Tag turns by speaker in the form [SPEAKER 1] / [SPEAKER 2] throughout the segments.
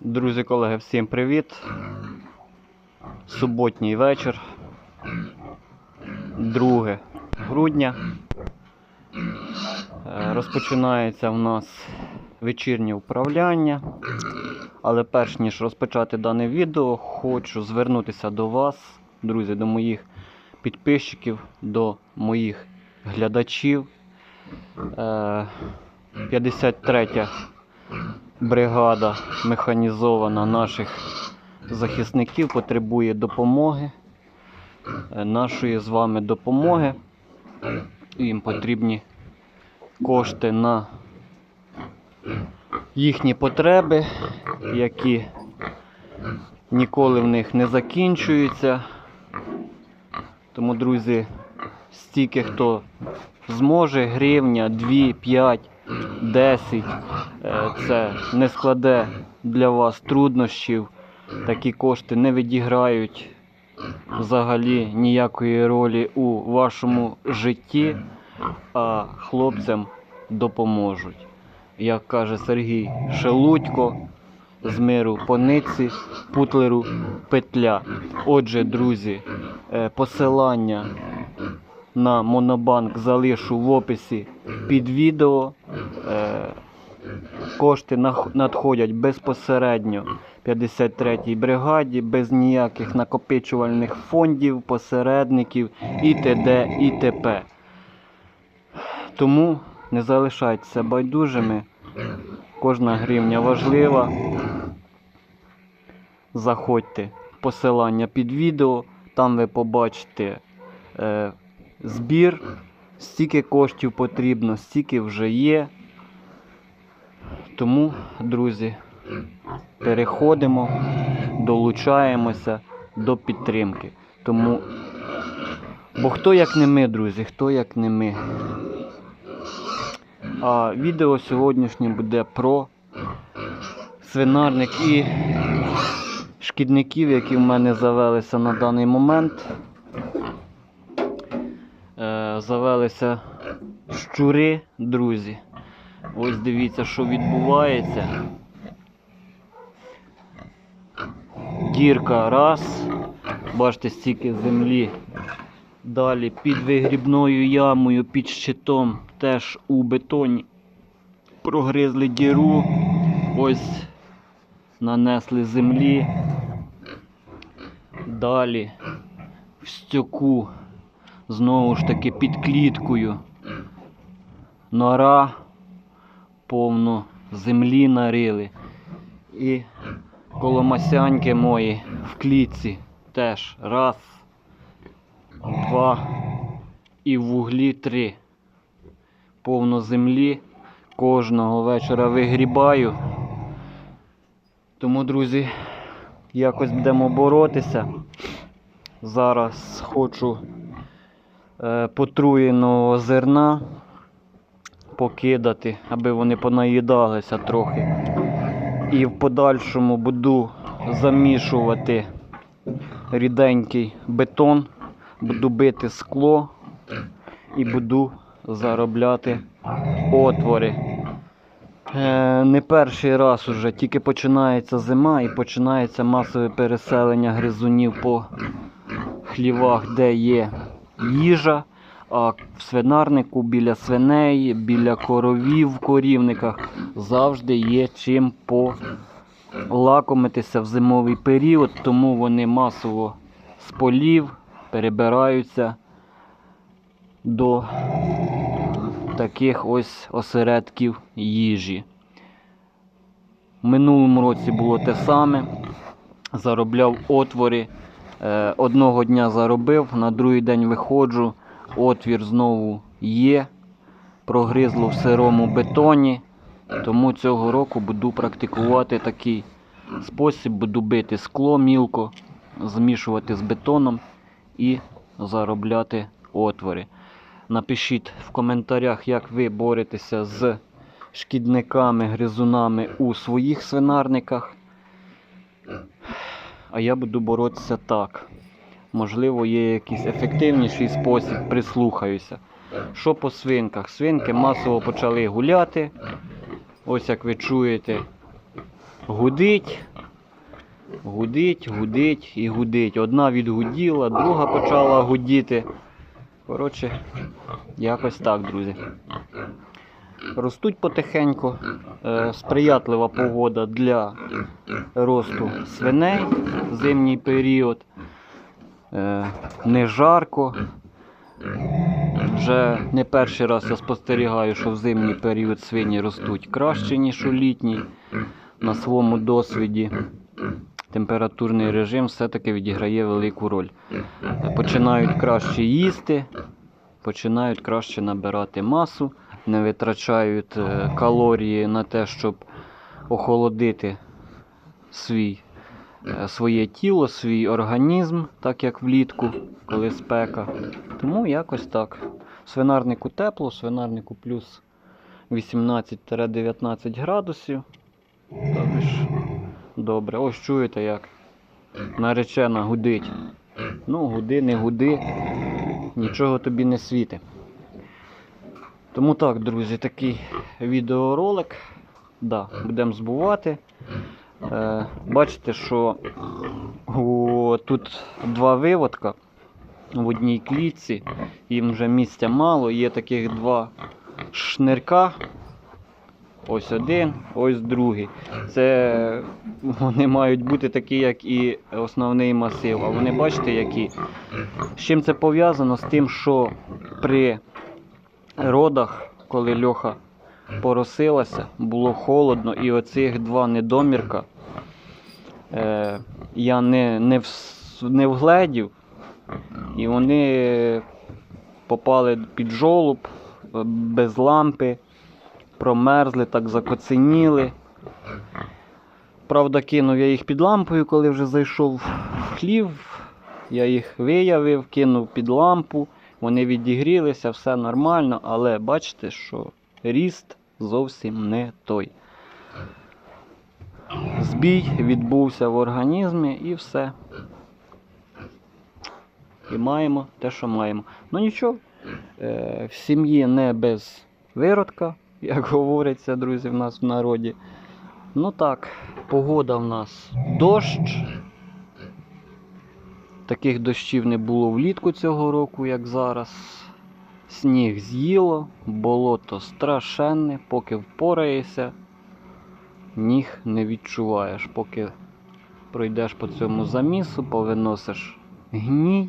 [SPEAKER 1] Друзі, колеги, всім привіт. Суботній вечір. 2 грудня. Е, Розпочинається в нас вечірнє управляння. Але перш ніж розпочати дане відео, хочу звернутися до вас, друзі, до моїх підписчиків, до моїх глядачів. Е, 53 бригада механізована наших захисників потребує допомоги, е, нашої з вами допомоги. Їм потрібні кошти на їхні потреби, які ніколи в них не закінчуються. Тому, друзі, стільки хто зможе, гривня, 2, 5, 10, е, це не складе для вас труднощів. Такі кошти не відіграють взагалі ніякої ролі у вашому житті, а хлопцям допоможуть. Як каже Сергій Шелудько, з миру пониці, путлеру петля. Отже, друзі, е, посилання на Монобанк залишу в описі під відео. Кошти надходять безпосередньо 53-й бригаді, без ніяких накопичувальних фондів, посередників і т.д. і т.п. Тому не залишайтеся байдужими. Кожна гривня важлива. Заходьте в посилання під відео, там ви побачите е, збір, стільки коштів потрібно, стільки вже є. Тому, друзі, переходимо, долучаємося до підтримки. Тому, бо хто як не ми, друзі, хто як не ми. А відео сьогоднішнє буде про свинарник і шкідників, які в мене завелися на даний момент. Е, завелися щури, друзі. Ось дивіться, що відбувається. Дірка раз. Бачите, стільки землі. Далі під вигрібною ямою, під щитом, теж у бетоні. Прогризли діру. Ось нанесли землі. Далі в стюку. Знову ж таки під кліткою. Нора повно землі нарили. І коло масяньки мої в клітці теж раз, два і в вуглі три. Повно землі. Кожного вечора вигрібаю. Тому, друзі, якось будемо боротися. Зараз хочу е, потруєного зерна покидати, аби вони понаїдалися трохи. І в подальшому буду замішувати ріденький бетон, буду бити скло і буду заробляти отвори. Е, не перший раз уже, тільки починається зима і починається масове переселення гризунів по хлівах, де є їжа. А в свинарнику біля свиней, біля коровів в корівниках завжди є чим полакомитися в зимовий період, тому вони масово з полів перебираються до таких ось осередків їжі. В минулому році було те саме. Заробляв отвори. Е, Одного дня заробив, на другий день виходжу, отвір знову є. Прогризло в сирому бетоні. Тому цього року буду практикувати такий спосіб, буду бити скло мілко, змішувати з бетоном і заробляти отвори. Напишіть в коментарях, як ви боретеся з шкідниками, гризунами у своїх свинарниках. А я буду боротися так. Можливо, є якийсь ефективніший спосіб, прислухаюся. Що по свинках? Свинки масово почали гуляти. Ось як ви чуєте, гудить, гудить, гудить і гудить. Одна відгуділа, друга почала гудіти. Коротше, якось так, друзі. Ростуть потихеньку. Е, сприятлива погода для росту свиней в зимній період. Е, не жарко. Вже не перший раз я спостерігаю, що в зимній період свині ростуть краще, ніж у літній. На своєму досвіді температурний режим все-таки відіграє велику роль. Починають краще їсти, починають краще набирати масу, не витрачають е, калорії на те, щоб охолодити свій, своє тіло, свій організм, так як влітку, коли спека. Тому якось так. Свинарнику тепло, свинарнику плюс 18-19 градусів. Тобто ж добре. Ось чуєте як. Наречена гудить. Ну, гуди, не гуди, нічого тобі не світить. Тому так, друзі, такий відеоролик. Да, будемо збувати. Е, бачите, що о, тут два виводка в одній клітці. Їм вже місця мало. Є таких два шнирка. Ось один, ось другий. Це вони мають бути такі, як і основний масив. А вони бачите, які. З чим це пов'язано? З тим, що при родах, коли льоха поросилася, було холодно, і оцих два недомірка е, я не, не, вс- не вгледів, і вони попали під жолуб е, без лампи, промерзли, так закоценіли. Правда, кинув я їх під лампою, коли вже зайшов в хлів. Я їх виявив, кинув під лампу, вони відігрілися, все нормально, але бачите, що ріст зовсім не той. Збій відбувся в організмі і все. І маємо те, що маємо. Ну нічого, е, в сім'ї не без виродка, як говориться, друзі, в нас в народі. Ну так, погода в нас дощ. Таких дощів не було влітку цього року, як зараз. Сніг з'їло, болото страшенне, поки впораєшся, ніг не відчуваєш. Поки пройдеш по цьому замісу, повиносиш гній,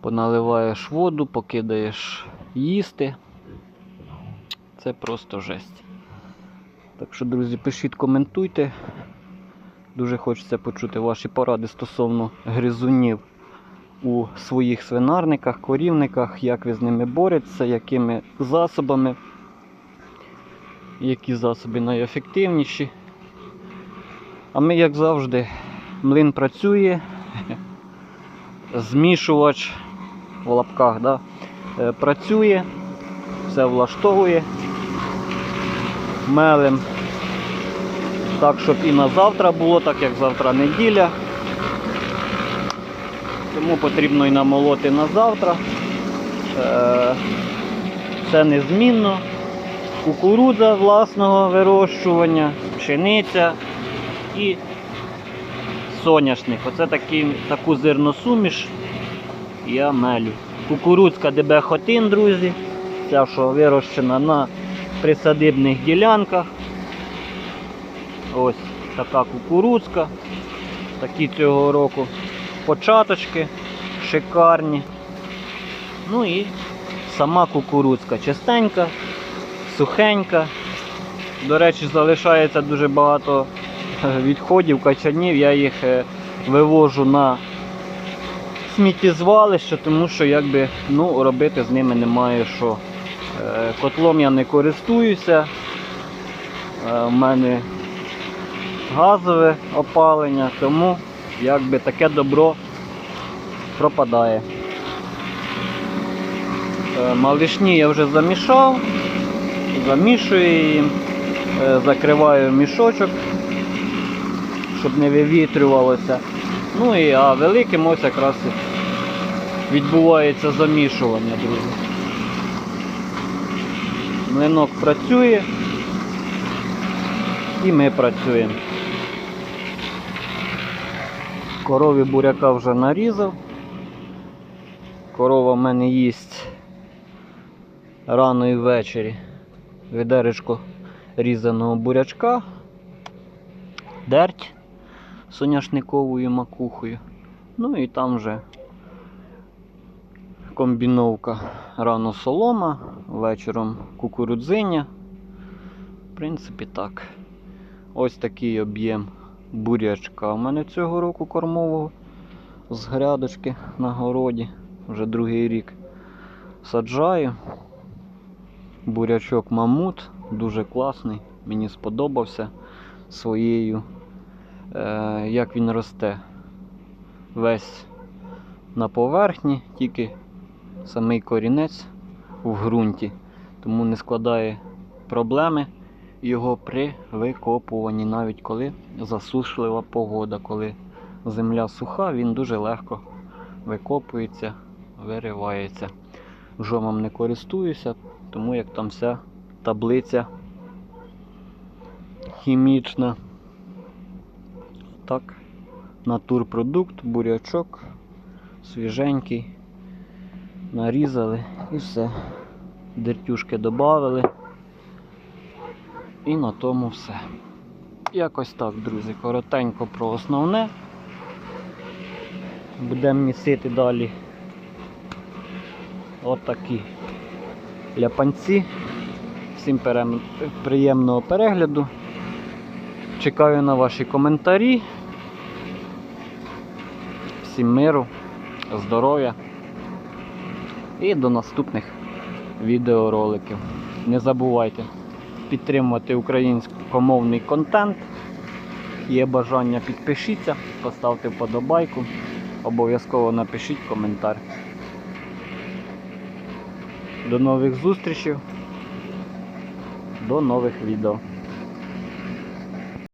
[SPEAKER 1] поналиваєш воду, покидаєш їсти. Це просто жесть. Так що, друзі, пишіть, коментуйте. Дуже хочеться почути ваші поради стосовно гризунів у своїх свинарниках, корівниках, як ви з ними боретеся, якими засобами, які засоби найефективніші. А ми, як завжди, млин працює, змішувач в лапках да, е, працює, все влаштовує. Мелем так, щоб і на завтра було, так як завтра неділя. Тому потрібно і намолоти на завтра. Це незмінно. Кукурудза власного вирощування, пшениця і соняшник. Оце такі, таку зерносуміш я мелю. Кукурудзка ДБ Хотин, друзі. Ця, що вирощена на присадибних ділянках. Ось така кукурудзка. Такі цього року початочки шикарні. Ну і сама кукурудзка чистенька, сухенька. До речі, залишається дуже багато е, відходів, качанів. Я їх е, вивожу на сміттєзвалище, тому що якби, ну, робити з ними немає що. Е, Котлом я не користуюся. У мене газове опалення, тому якби таке добро пропадає. Малишні я вже замішав, замішую її, е, закриваю мішочок, щоб не вивітрювалося. Ну і а великим ось якраз відбувається замішування, друзі. Млинок працює. І ми працюємо. Корові буряка вже нарізав. Корова в мене їсть рано і ввечері. Відеречко різаного бурячка. Дерть соняшниковою макухою. Ну і там вже комбіновка рано солома, вечором кукурудзиня. В принципі, так. Ось такий об'єм бурячка у мене цього року кормового з грядочки на городі. Вже другий рік саджаю. Бурячок мамут, дуже класний, мені сподобався своєю, е, як він росте. Весь на поверхні, тільки самий корінець в ґрунті, тому не складає проблеми його при викопуванні, навіть коли засушлива погода, коли земля суха, він дуже легко викопується, виривається. Жомом не користуюся, тому як там вся таблиця хімічна. Так, натурпродукт, бурячок, свіженький. Нарізали і все. Дертюшки додали. І на тому все. Якось так, друзі, коротенько про основне. Будемо місити далі отакі ляпанці. Всім приємного перегляду. Чекаю на ваші коментарі. Всім миру, здоров'я і до наступних відеороликів. Не забувайте підтримувати українськомовний контент. Є бажання підпишіться, поставте вподобайку, обов'язково напишіть коментар. До нових зустрічей, до нових відео.